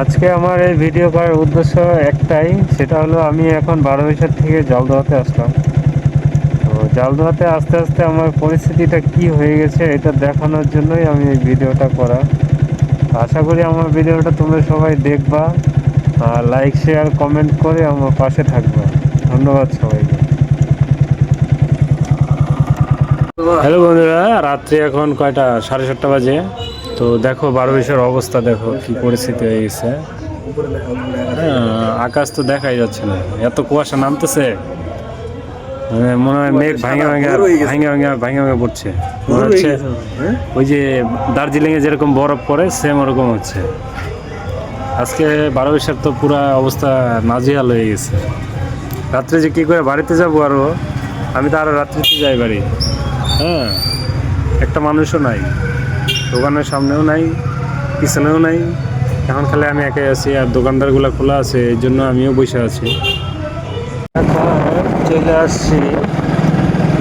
আজকে আমার এই ভিডিও করার উদ্দেশ্য একটাই, সেটা হলো আমি এখন বারো বৈশাখ থেকে জাল ধোয়াতে আসলাম। তো জাল ধোয়াতে আস্তে আস্তে আমার পরিস্থিতিটা কি হয়ে গেছে এটা দেখানোর জন্যই আমি এই ভিডিওটা করা। আশা করি আমার ভিডিওটা তোমরা সবাই দেখবা, আর লাইক শেয়ার কমেন্ট করে আমার পাশে থাকবা। ধন্যবাদ সবাইকে। হ্যালো বন্ধুরা, রাত্রি এখন কয়টা? সাড়ে সাতটা বাজে। তো দেখো বারো বিশের অবস্থা দেখো কি পরিস্থিতি হয়ে গেছে। হ্যাঁ, আকাশ তো দেখাই যাচ্ছে না। এত কুয়াশা নামতেছে। মানে মনে হয় মেঘ ভাঙে ভাঙে ভাঙে ভাঙে ভাঙে ভাঙে পড়ছে। মনে হচ্ছে ওই যে দার্জিলিং এ যেরকম বরফ পড়ে সেম ওরকম হচ্ছে। আজকে বারো বিশের তো পুরা অবস্থা নাজিহাল হয়ে গেছে। রাত্রে যে কি করে বাড়িতে যাব আরও আমি তো আরও রাত্রিতে যাই বাড়ি। হ্যাঁ একটা মানুষও নাই। দোকানের সামনেও নাই, পিছনেও নাই। এখন খালি আমি একাই আছি আর দোকানদারগুলো খোলা আছে, এই জন্য আমিও বসে আছি। চলে আসছি,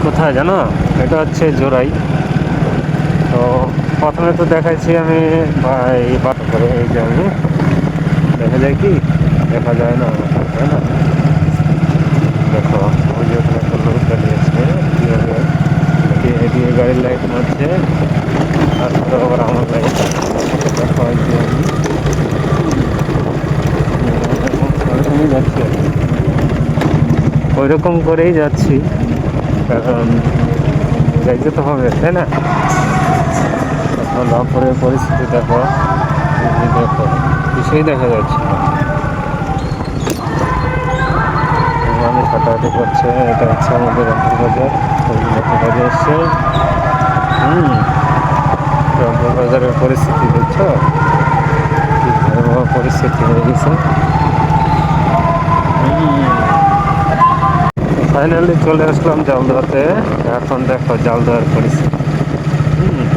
কোথায় জানো? এটা হচ্ছে জোড়াই। তো প্রথমে তো দেখাইছি আমি এই বাটা করে এই যে আমি। দেখা যায় কি? দেখা যায় না, তাই না? দেখো, ওই যে ওখানে একটা লোক দাঁড়িয়ে আছে এদিকে গাড়ির লাইট মারছে? ওইরকম করেই যাচ্ছি। কারণ যাইতে তো হবে, তাই না? রামপুরের পরিস্থিতি দেখো দেখো, কিছুই দেখা যাচ্ছে না। মানুষ হাঁটাহাঁটি করছে, এটা হচ্ছে আমাদের বাজার বাজার এসছে হুম। বাজারের পরিস্থিতি দেখছ? কি ভয়াবহ পরিস্থিতি হয়ে গেছে। ফাইনালি চলে আসলাম জালদাতে। এখন দেখো জাল দেওয়ার পরিস্থিতি। হুম।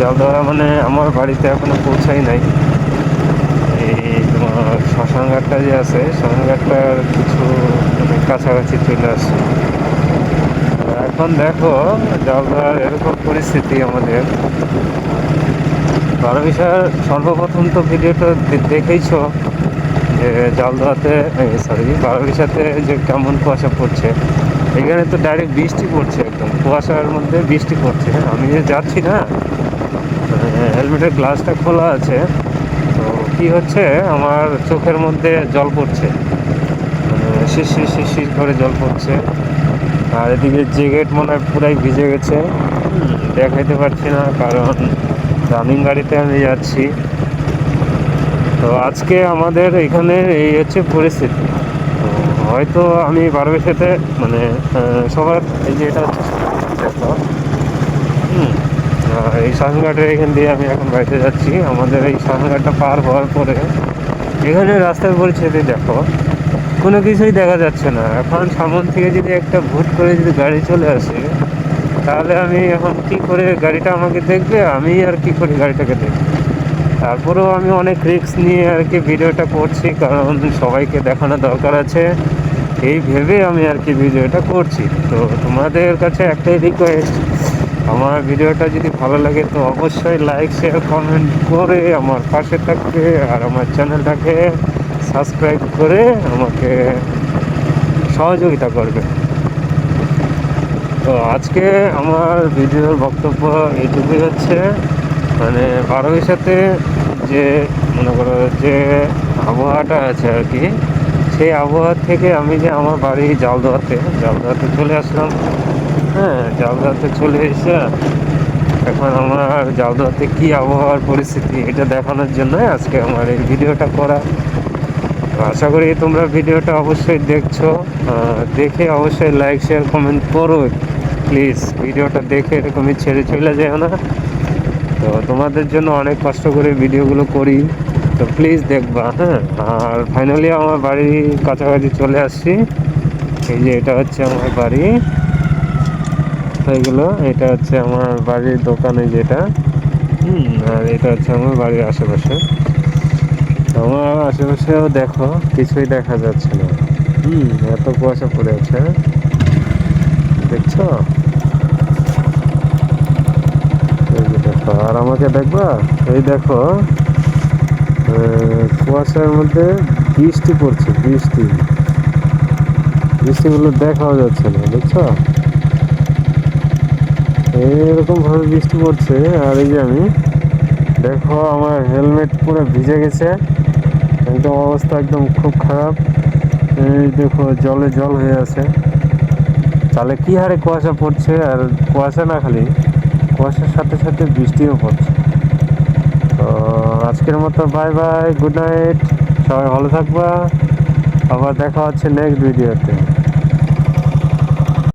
জাল দেওয়া মানে আমার বাড়িতে এখনও পৌঁছাই নাই। এই তোমার শ্মশানঘাটটা যে আছে, শ্মশানঘাটটার কিছু মানে কাছাকাছি চলে আসছে। এখন দেখো জাল দেওয়ার এরকম পরিস্থিতি আমাদের। বারো বিষয় সর্বপ্রথম তো ভিডিওটা দেখেইছো যে জাল ধোয়াতে সরি বারো বিশাতে যে কেমন কুয়াশা পড়ছে। এখানে তো ডাইরেক্ট বৃষ্টি পড়ছে একদম। কুয়াশার মধ্যে বৃষ্টি পড়ছে। আমি যে যাচ্ছি না। হেলমেটের গ্লাসটা খোলা আছে। তো কি হচ্ছে? আমার চোখের মধ্যে জল পড়ছে। মানে শিশির শিশির করে জল পড়ছে। আর এদিকে জেগেট মনে হয় পুরাই ভিজে গেছে। দেখাইতে পারছি না কারণ রানিং গাড়িতে আমি যাচ্ছি। তো আজকে আমাদের এখানে এই হচ্ছে পরিস্থিতি। হয়তো আমি সাথে মানে সবার, এই যে এটা হচ্ছে এই শাসনঘাটের এখান দিয়ে আমি এখন বাড়িতে যাচ্ছি। আমাদের এই শাসনঘাটটা পার হওয়ার পরে এখানে রাস্তার পরিস্থিতি দেখো, কোনো কিছুই দেখা যাচ্ছে না। এখন সামন থেকে যদি একটা ভুট করে যদি গাড়ি চলে আসে তাহলে আমি এখন কি করে গাড়িটা আমাকে দেখবে? আমি আর কি করে গাড়িটাকে দেখব? তারপরেও আমি অনেক রিস্ক নিয়ে আর কি ভিডিওটা করছি, কারণ সবাইকে দেখানো দরকার আছে। এই ভেবে আমি আর কি ভিডিওটা করছি। তো তোমাদের কাছে একটাই রিকোয়েস্ট আমার ভিডিওটা যদি ভালো লাগে তো অবশ্যই লাইক শেয়ার কমেন্ট করে আমার পাশে থাকবে আর আমার চ্যানেলটাকে সাবস্ক্রাইব করে আমাকে সহযোগিতা করবে। তো আজকে আমার ভিডিওর বক্তব্য এইটুকুই হচ্ছে মানে বারোই সাথে যে, মনে করো যে আবহাওয়াটা আছে আর কি, সেই আবহাওয়া থেকে আমি যে আমার বাড়ি জালদোয়াতে জালদোয়াতে চলে আসলাম। হ্যাঁ জালদোয়াতে চলে এসে এখন আমার জালদোয়াতে কী আবহাওয়ার পরিস্থিতি এটা দেখানোর জন্য আজকে আমার এই ভিডিওটা করা। আশা করি তোমরা ভিডিওটা অবশ্যই দেখছ। দেখে অবশ্যই লাইক শেয়ার কমেন্ট করো। প্লিজ ভিডিওটা দেখে এরকমই ছেড়ে চলে যেও না। তো তোমাদের জন্য অনেক কষ্ট করে ভিডিওগুলো করি। তো প্লিজ দেখবা হ্যাঁ? আর ফাইনালি আমার বাড়ি কাছাকাছি চলে আসছি। এই যে এটা হচ্ছে আমার বাড়ি। এইগুলো এটা হচ্ছে আমার বাড়ির দোকানে যেটা হুম, আর এটা হচ্ছে আমার বাড়ির আশেপাশে। আমার আশেপাশেও দেখো, কিছুই দেখা যাচ্ছে না। হুম, এত কুয়াশা পড়ে আছে। দেখছ? দেখো, আর আমাকে দেখবা? এই দেখো কুয়াশার মধ্যে বৃষ্টি পড়ছে, বৃষ্টি। বৃষ্টিগুলো দেখাও যাচ্ছে না, দেখছ? এরকম ভাবে বৃষ্টি পড়ছে, আর এই যে আমি, দেখো আমার হেলমেট পুরো ভিজে গেছে। একদম অবস্থা একদম খুব খারাপ। এই দেখো, জলে জল হয়ে আছে। তাহলে কি হারে কুয়াশা পড়ছে আর কুয়াশা না খালি, কুয়াশার সাথে সাথে বৃষ্টিও পড়ছে। তো আজকের মতো বাই বাই গুড নাইট সবাই ভালো থাকবা, আবার দেখা হচ্ছে নেক্সট ভিডিওতে